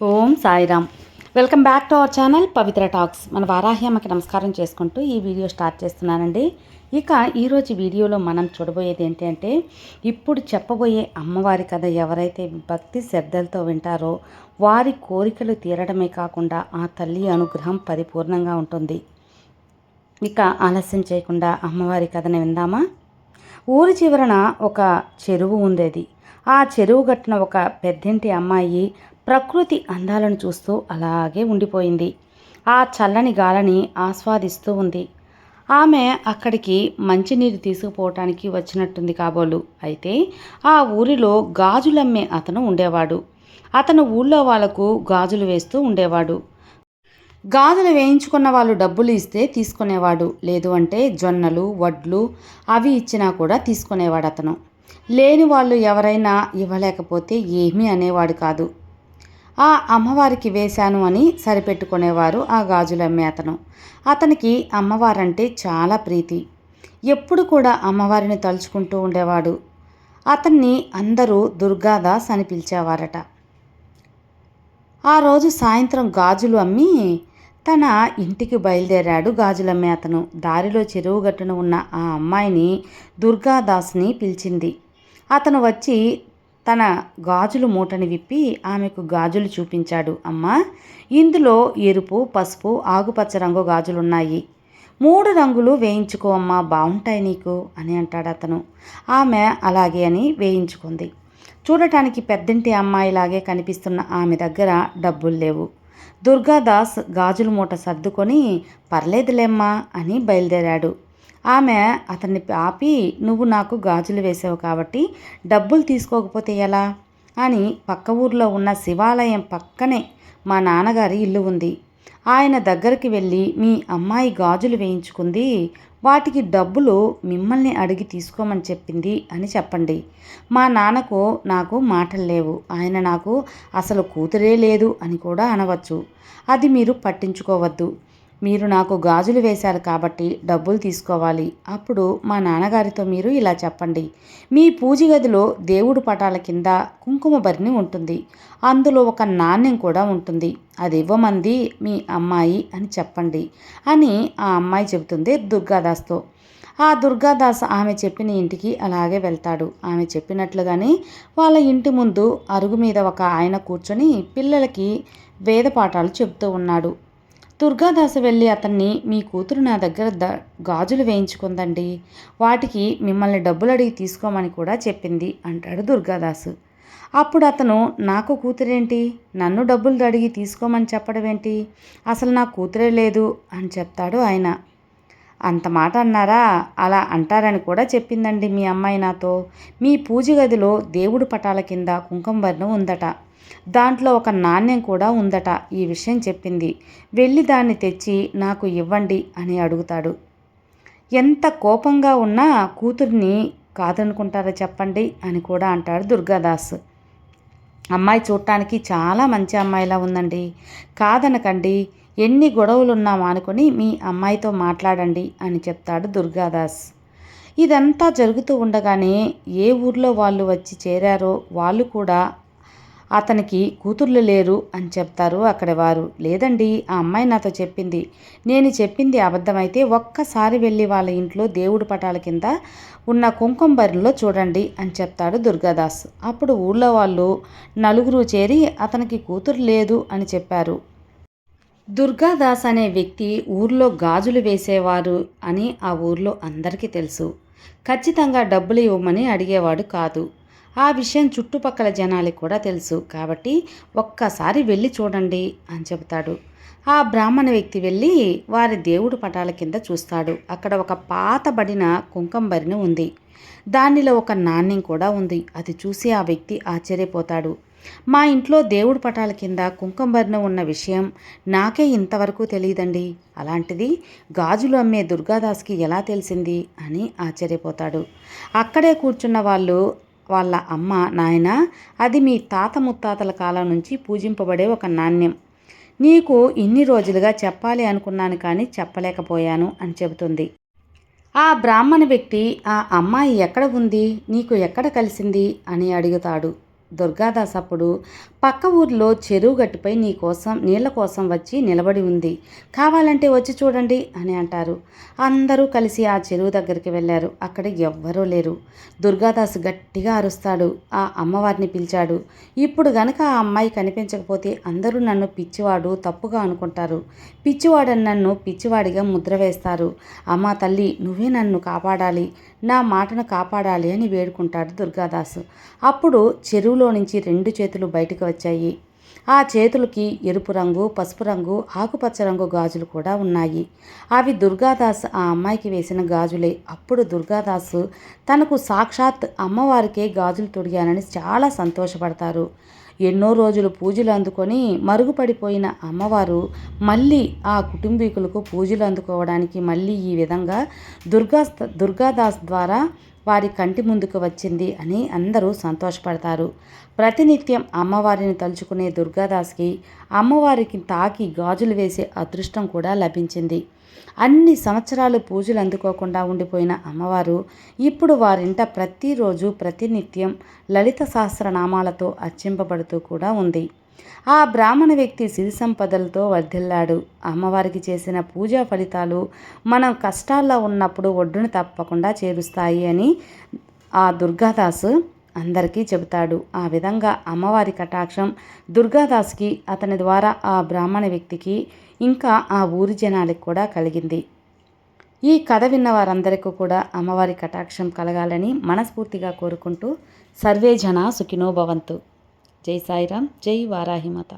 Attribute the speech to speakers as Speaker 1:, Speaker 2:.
Speaker 1: Om Sairam. Welcome back to our channel Pavitra talks. మన వారాహ్యమ్మకి నమస్కారం చేసుకుంటూ ఈ వీడియో స్టార్ట్ చేస్తున్నానండి. ఇక ఈరోజు వీడియోలో మనం చూడబోయేది ఏంటంటే ఇప్పుడు చెప్పబోయే అమ్మవారి కథ ఎవరైతే భక్తి శ్రద్ధలతో వింటారో వారి కోరికలు తీరడమే కాకుండా ఆ తల్లి అనుగ్రహం పరిపూర్ణంగా ఉంటుంది. ఇక ఆలస్యం చేయకుండా అమ్మవారి కథని విందామా? ఊరి చివరన ఒక చెరువు ఉండేది. ఆ చెరువు గట్టున ఒక పెద్దింటి అమ్మాయి ప్రకృతి అందాలను చూస్తూ అలాగే ఉండిపోయింది. ఆ చల్లని గాలిని ఆస్వాదిస్తూ ఉంది. ఆమె అక్కడికి మంచినీరు తీసుకుపోవటానికి వచ్చినట్టుంది కాబోలు. అయితే ఆ ఊరిలో గాజులమ్మే అతను ఉండేవాడు. అతను ఊళ్ళో వాళ్ళకు గాజులు వేస్తూ ఉండేవాడు. గాజులు వేయించుకున్న వాళ్ళు డబ్బులు ఇస్తే తీసుకునేవాడు. లేదు అంటే జొన్నలు వడ్లు అవి ఇచ్చినా కూడా తీసుకునేవాడు అతను లేని వాళ్ళు ఎవరైనా ఇవ్వలేకపోతే ఏమీ అనేవాడు కాదు. ఆ అమ్మవారికి వేశాను అని సరిపెట్టుకునేవారు ఆ గాజులు అమ్మే అతను. అతనికి అమ్మవారంటే చాలా ప్రీతి. ఎప్పుడు కూడా అమ్మవారిని తలుచుకుంటూ ఉండేవాడు. అతన్ని అందరూ దుర్గాదాస్ అని పిలిచేవారట. ఆ రోజు సాయంత్రం గాజులు అమ్మి తన ఇంటికి బయలుదేరాడు గాజులమ్మే అతను. దారిలో చెరువు గట్టున ఉన్న ఆ అమ్మాయిని దుర్గాదాస్ని పిలిచింది. అతను వచ్చి తన గాజులు మూటని విప్పి ఆమెకు గాజులు చూపించాడు. అమ్మా ఇందులో ఎరుపు పసుపు ఆకుపచ్చ రంగు గాజులున్నాయి. మూడు రంగులు వేయించుకో అమ్మా బాగుంటాయి నీకు అని అంటాడు అతను. ఆమె అలాగే అని వేయించుకుంది. చూడటానికి పెద్దంటి అమ్మాయిలాగే కనిపిస్తున్న ఆమె దగ్గర డబ్బులు లేవు. దుర్గాదాస్ గాజుల మూట సర్దుకొని పర్లేదులేమ్మా అని బయలుదేరాడు. ఆమె అతన్ని ఆపి నువ్వు నాకు గాజులు వేసావు కాబట్టి డబ్బులు తీసుకోకపోతే ఎలా? అని పక్క ఊర్లో ఉన్న శివాలయం పక్కనే మా నాన్నగారి ఇల్లు ఉంది. ఆయన దగ్గరికి వెళ్ళి మీ అమ్మాయి గాజులు వేయించుకుంది వాటికి డబ్బులు మిమ్మల్ని అడిగి తీసుకోమని చెప్పింది అని చెప్పండి. మా నాన్నకు నాకు మాటలు లేవు ఆయన నాకు అసలు కూతురే లేదు అని కూడా అనవచ్చు. అది మీరు పట్టించుకోవద్దు. మీరు నాకు గాజులు వేశారు కాబట్టి డబ్బులు తీసుకోవాలి. అప్పుడు మా నాన్నగారితో మీరు ఇలా చెప్పండి. మీ పూజ గదిలో దేవుడు పటాల కింద కుంకుమ భరిని ఉంటుంది. అందులో ఒక నాణ్యం కూడా ఉంటుంది. అది ఇవ్వమంది మీ అమ్మాయి అని చెప్పండి అని ఆ అమ్మాయి చెబుతుంది దుర్గాదాస్తో. ఆ దుర్గాదాస్ ఆమె చెప్పిన ఇంటికి అలాగే వెళ్తాడు. ఆమె చెప్పినట్లుగానే వాళ్ళ ఇంటి ముందు అరుగు మీద ఒక ఆయన కూర్చొని పిల్లలకి వేద పాఠాలు చెబుతూ ఉన్నాడు. దుర్గాదాస వెళ్ళి అతన్ని మీ కూతురు నా దగ్గర ద గాజులు వేయించుకుందండి. వాటికి మిమ్మల్ని డబ్బులు అడిగి తీసుకోమని కూడా చెప్పింది అంటాడు దుర్గాదాసు. అప్పుడు అతను నాకు కూతురేంటి? నన్ను డబ్బులు అడిగి తీసుకోమని చెప్పడం ఏంటి అసలు నా కూతురే లేదు అని చెప్తాడు ఆయన. అంత మాట అన్నారా? అలా అంటారని కూడా చెప్పిందండి మీ అమ్మాయి నాతో. మీ పూజ గదిలో దేవుడు పటాల కింద కుంకుమ ఉందట. దాంట్లో ఒక నాణ్యం కూడా ఉందట. ఈ విషయం చెప్పింది. వెళ్ళి దాన్ని తెచ్చి నాకు ఇవ్వండి అని అడుగుతాడు. ఎంత కోపంగా ఉన్నా కూతుర్ని కాదనుకుంటారా చెప్పండి అని కూడా అంటాడు దుర్గాదాస్. అమ్మాయి చూడటానికి చాలా మంచి అమ్మాయిలా ఉందండి. కాదనకండి. ఎన్ని గొడవలున్నా మానుకొని మీ అమ్మాయితో మాట్లాడండి అని చెప్తాడు దుర్గాదాస్. ఇదంతా జరుగుతూ ఉండగానే ఏ ఊర్లో వాళ్ళు వచ్చి చేరారో వాళ్ళు కూడా అతనికి కూతుర్లు లేరు అని చెప్తారు అక్కడ వారు. లేదండి ఆ అమ్మాయి నాతో చెప్పింది. నేను చెప్పింది అబద్ధమైతే ఒక్కసారి వెళ్ళి వాళ్ళ ఇంట్లో దేవుడి పటాల కింద ఉన్న కుంకుంబరిలో చూడండి అని చెప్తాడు దుర్గాదాస్. అప్పుడు ఊళ్ళో వాళ్ళు నలుగురు చేరి అతనికి కూతురు లేదు అని చెప్పారు. దుర్గాదాస్ అనే వ్యక్తి ఊర్లో గాజులు వేసేవారు అని ఆ ఊర్లో అందరికీ తెలుసు. ఖచ్చితంగా డబ్బులు ఇవ్వమని అడిగేవాడు కాదు. ఆ విషయం చుట్టుపక్కల జనాలకి కూడా తెలుసు. కాబట్టి ఒక్కసారి వెళ్ళి చూడండి అని చెబుతాడు. ఆ బ్రాహ్మణ వ్యక్తి వెళ్ళి వారి దేవుడు పటాల కింద చూస్తాడు. అక్కడ ఒక పాతబడిన కుంకంబరిని ఉంది. దానిలో ఒక నాణ్యం కూడా ఉంది. అది చూసి ఆ వ్యక్తి ఆశ్చర్యపోతాడు. మా ఇంట్లో దేవుడు పటాల కింద కుంకంబరిన ఉన్న విషయం నాకే ఇంతవరకు తెలియదండి. అలాంటిది గాజులు అమ్మే దుర్గాదాస్కి ఎలా తెలిసింది అని ఆశ్చర్యపోతాడు. అక్కడే కూర్చున్న వాళ్ళు వాళ్ళ అమ్మ నాయన అది మీ తాత ముత్తాతల కాలం నుంచి పూజింపబడే ఒక నాణ్యం. నీకు ఇన్ని రోజులుగా చెప్పాలి అనుకున్నాను కానీ చెప్పలేకపోయాను అని చెబుతుంది. ఆ బ్రాహ్మణ వ్యక్తి ఆ అమ్మాయి ఎక్కడ ఉంది? నీకు ఎక్కడ కలిసింది? అని అడుగుతాడు. దుర్గాదాస్ అప్పుడు పక్క ఊర్లో చెరువు గట్టుపై నీ కోసం నీళ్ళ కోసం వచ్చి నిలబడి ఉంది. కావాలంటే వచ్చి చూడండి అని అంటారు. అందరూ కలిసి ఆ చెరువు దగ్గరికి వెళ్ళారు. అక్కడ ఎవ్వరూ లేరు. దుర్గాదాస్ గట్టిగా అరుస్తాడు. ఆ అమ్మవారిని పిలిచాడు. ఇప్పుడు గనక ఆ అమ్మాయి కనిపించకపోతే అందరూ నన్ను పిచ్చివాడు తప్పుగా అనుకుంటారు. పిచ్చివాడని నన్ను పిచ్చివాడిగా ముద్ర వేస్తారు. అమ్మ తల్లి నువ్వే నన్ను కాపాడాలి. నా మాటను కాపాడాలి అని వేడుకుంటాడు దుర్గాదాసు. అప్పుడు చెరువు చెరువులో నుంచి రెండు చేతులు బయటకు వచ్చాయి. ఆ చేతులకి ఎరుపు రంగు పసుపు రంగు ఆకుపచ్చ రంగు గాజులు కూడా ఉన్నాయి. అవి దుర్గాదాస్ ఆ అమ్మాయికి వేసిన గాజులే. అప్పుడు దుర్గాదాస్ తనకు సాక్షాత్ అమ్మవారికే గాజులు తొడిగానని చాలా సంతోషపడతారు. ఎన్నో రోజులు పూజలు అందుకొని మరుగుపడిపోయిన అమ్మవారు మళ్ళీ ఆ కుటుంబీకులకు పూజలు అందుకోవడానికి మళ్ళీ ఈ విధంగా దుర్గా దుర్గాదాస్ ద్వారా వారి కంటి ముందుకు వచ్చింది అని అందరూ సంతోషపడతారు. ప్రతినిత్యం అమ్మవారిని తలుచుకునే దుర్గాదాస్కి అమ్మవారికి తాకి గాజులు వేసే అదృష్టం కూడా లభించింది. అన్ని సంవత్సరాలు పూజలు అందుకోకుండా ఉండిపోయిన అమ్మవారు ఇప్పుడు వారింట ప్రతిరోజు ప్రతినిత్యం లలిత సహస్రనామాలతో అర్చింపబడుతూ కూడా ఉంది. ఆ బ్రాహ్మణ వ్యక్తి సిరి సంపదలతో వర్ధిల్లాడు. అమ్మవారికి చేసిన పూజా ఫలితాలు మనం కష్టాల్లో ఉన్నప్పుడు ఒడ్డును తప్పకుండా చేరుస్తాయి అని ఆ దుర్గాదాసు అందరికీ చెబుతాడు. ఆ విధంగా అమ్మవారి కటాక్షం దుర్గాదాస్కి అతని ద్వారా ఆ బ్రాహ్మణ వ్యక్తికి ఇంకా ఆ ఊరి జనాలకు కూడా కలిగింది. ఈ కథ విన్న వారందరికీ కూడా అమ్మవారి కటాక్షం కలగాలని మనస్ఫూర్తిగా కోరుకుంటూ సర్వే జన సుఖినో భవంతు. జై సాయిరామ్ జై వారాహిమాత.